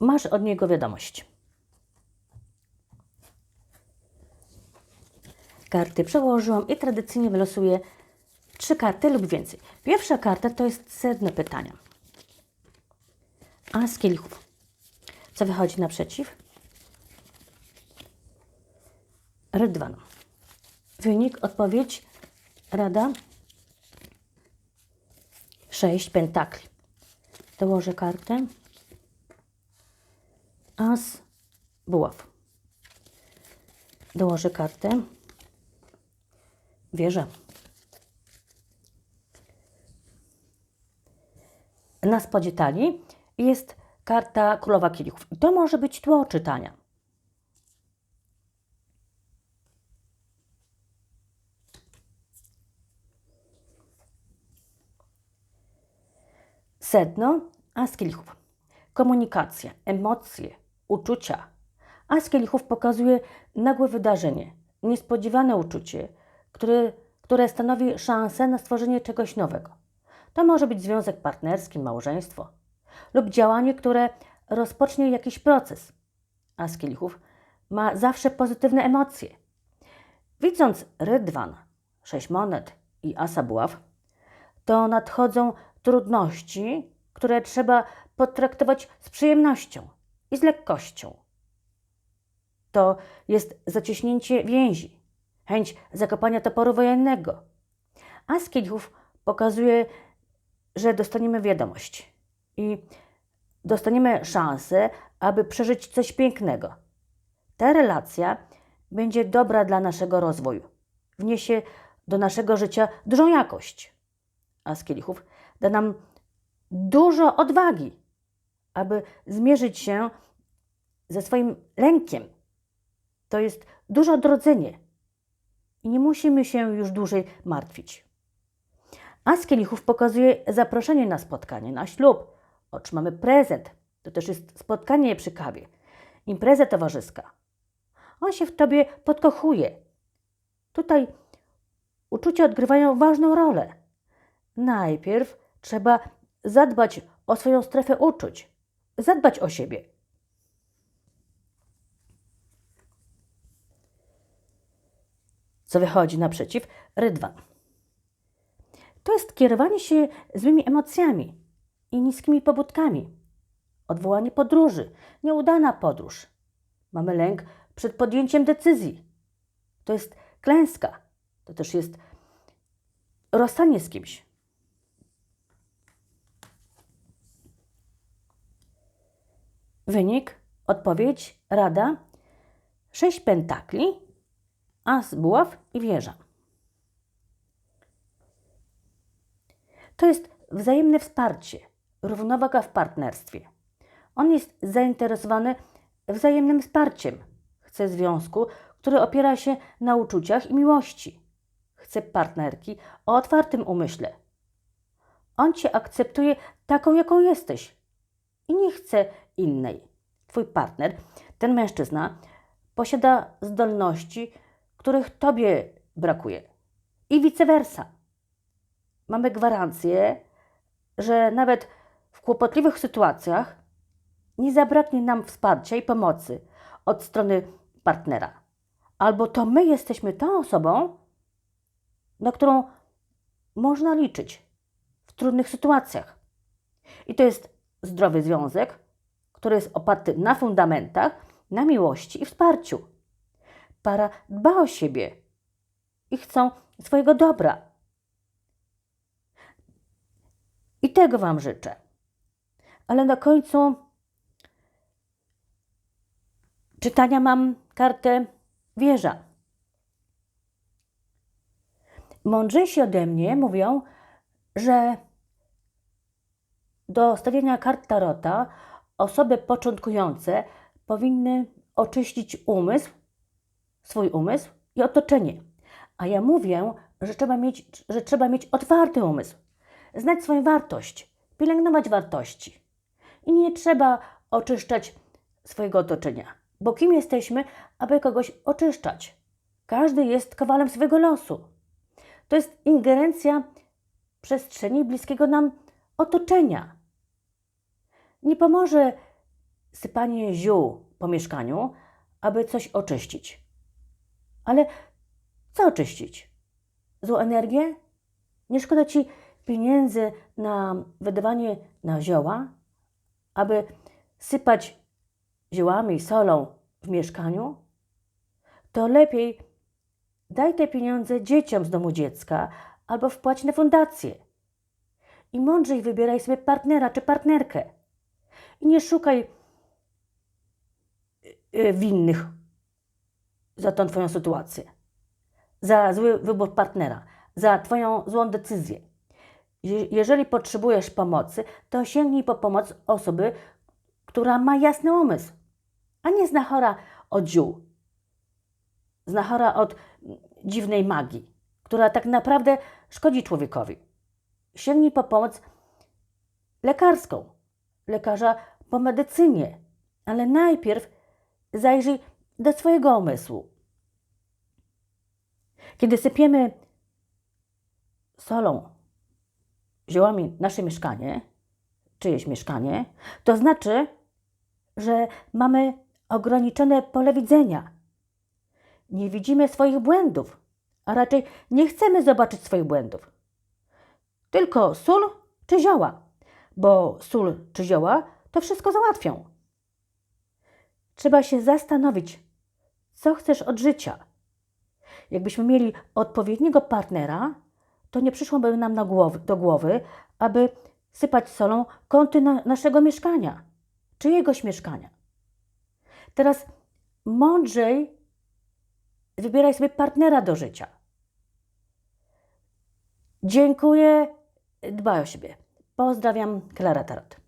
masz od niego wiadomość. Karty przełożyłam i tradycyjnie wylosuję trzy karty lub więcej. Pierwsza karta to jest sedno pytania. A z kielichów. Co wychodzi naprzeciw? Rydwan. Wynik, odpowiedź, rada. Sześć pentakli. Dołożę kartę. As buław. Dołożę kartę. Wieża. Na spodzie talii jest karta Królowa Kielichów. I to może być tło czytania. Sedno, a z kielichów. Komunikacja, emocje, uczucia. A z kielichów pokazuje nagłe wydarzenie, niespodziewane uczucie, które, które stanowi szansę na stworzenie czegoś nowego. To może być związek partnerski, małżeństwo lub działanie, które rozpocznie jakiś proces. A z kielichów ma zawsze pozytywne emocje. Widząc rydwan, sześć monet i asa buław, to nadchodzą trudności, które trzeba potraktować z przyjemnością i z lekkością. To jest zacieśnięcie więzi, chęć zakopania toporu wojennego. A z kielichów pokazuje, że dostaniemy wiadomość i dostaniemy szansę, aby przeżyć coś pięknego. Ta relacja będzie dobra dla naszego rozwoju, wniesie do naszego życia dużą jakość. A z kielichów da nam dużo odwagi, aby zmierzyć się ze swoim lękiem. To jest duże odrodzenie i nie musimy się już dłużej martwić. A z kielichów pokazuje zaproszenie na spotkanie, na ślub. Otrzymamy prezent. To też jest spotkanie przy kawie. Impreza towarzyska. On się w tobie podkochuje. Tutaj uczucia odgrywają ważną rolę. Najpierw trzeba zadbać o swoją strefę uczuć, zadbać o siebie. Co wychodzi naprzeciw? Rydwan. To jest kierowanie się złymi emocjami i niskimi pobudkami. Odwołanie podróży, nieudana podróż. Mamy lęk przed podjęciem decyzji. To jest klęska. To też jest rozstanie z kimś. Wynik, odpowiedź, rada, sześć pentakli, as buław i wieża. To jest wzajemne wsparcie, równowaga w partnerstwie. On jest zainteresowany wzajemnym wsparciem. Chce związku, który opiera się na uczuciach i miłości. Chce partnerki o otwartym umyśle. On cię akceptuje taką, jaką jesteś i nie chce innej. Twój partner, ten mężczyzna, posiada zdolności, których tobie brakuje. I vice versa. Mamy gwarancję, że nawet w kłopotliwych sytuacjach nie zabraknie nam wsparcia i pomocy od strony partnera. Albo to my jesteśmy tą osobą, na którą można liczyć w trudnych sytuacjach. I to jest zdrowy związek, który jest oparty na fundamentach, na miłości i wsparciu. Para dba o siebie i chcą swojego dobra. I tego Wam życzę. Ale na końcu czytania mam kartę wieża. Mądrzejsi ode mnie mówią, że do stawiania kart tarota osoby początkujące powinny oczyścić umysł, swój umysł i otoczenie. A ja mówię, że trzeba mieć, że trzeba mieć otwarty umysł, znać swoją wartość, pielęgnować wartości. I nie trzeba oczyszczać swojego otoczenia, bo kim jesteśmy, aby kogoś oczyszczać? Każdy jest kawalem swojego losu. To jest ingerencja przestrzeni bliskiego nam otoczenia. Nie pomoże sypanie ziół po mieszkaniu, aby coś oczyścić. Ale co oczyścić? Złą energię? Nie szkoda ci pieniędzy na wydawanie na zioła, aby sypać ziołami i solą w mieszkaniu? To lepiej daj te pieniądze dzieciom z domu dziecka albo wpłać na fundację. I mądrzej wybieraj sobie partnera czy partnerkę. I nie szukaj y, winnych za tą Twoją sytuację, za zły wybór partnera, za Twoją złą decyzję. Je- Jeżeli potrzebujesz pomocy, to sięgnij po pomoc osoby, która ma jasny umysł, a nie znachora od ziół, znachora od dziwnej magii, która tak naprawdę szkodzi człowiekowi. Sięgnij po pomoc lekarską, lekarza po medycynie, ale najpierw zajrzyj do swojego umysłu. Kiedy sypiemy solą, ziołami nasze mieszkanie, czyjeś mieszkanie, to znaczy, że mamy ograniczone pole widzenia. Nie widzimy swoich błędów, a raczej nie chcemy zobaczyć swoich błędów. Tylko sól czy zioła, bo sól czy zioła to wszystko załatwią. Trzeba się zastanowić, co chcesz od życia. Jakbyśmy mieli odpowiedniego partnera, to nie przyszłoby nam na głowy, do głowy, aby sypać solą kąty na, naszego mieszkania, czyjegoś mieszkania. Teraz mądrzej wybieraj sobie partnera do życia. Dziękuję, dbaj o siebie. Pozdrawiam, Klara Tarot.